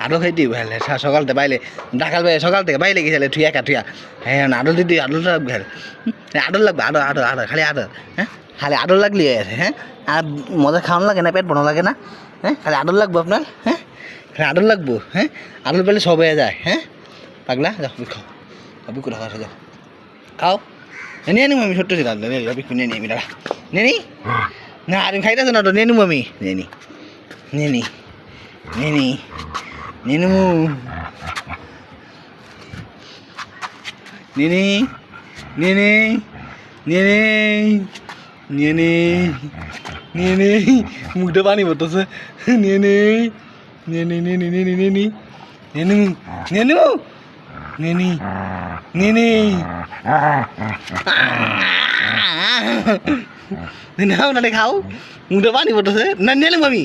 আদল দিই ভাইলে সকালতে বাইলে, ডাকাল বাই সকাল থেকে বাইলে গেছিলে থুয়া কা থুয়া হ্যাঁ আদল দিদি আদলটা ভাই আদল লাগবে, আদর আদর আদর, খালি আদর হ্যাঁ খালি আদর লাগলি হ্যাঁ আর মজা খাওয়ানো লাগে না, পেট বনো লাগে না? হ্যাঁ খালি আদর লাগবো আপনার হ্যাঁ খালি আদর লাগবো হ্যাঁ আদর পেলে সব যায় হ্যাঁ পাগলা, যাও খাও। করে খাওয়া যাও। খাও। নিয়ে নিম আমি, ছোট্ট ছিলাম অবি নিয়ে নিয়ে দাঁড়া। নিয়ে নি। না, আর, খাইতেছো না তো নিয়ে নিবো আমি। নিয়ে নি। নিয়ে নি। নিয়ে নি। নিয়ে নিমু নিয়ে নি নি নি নি নি মুখটা পানি নি নি নি নি নি নিয়ে নি নিয়ে নি নাও না খাও মুখটা পানি পড়তেছে। না আমি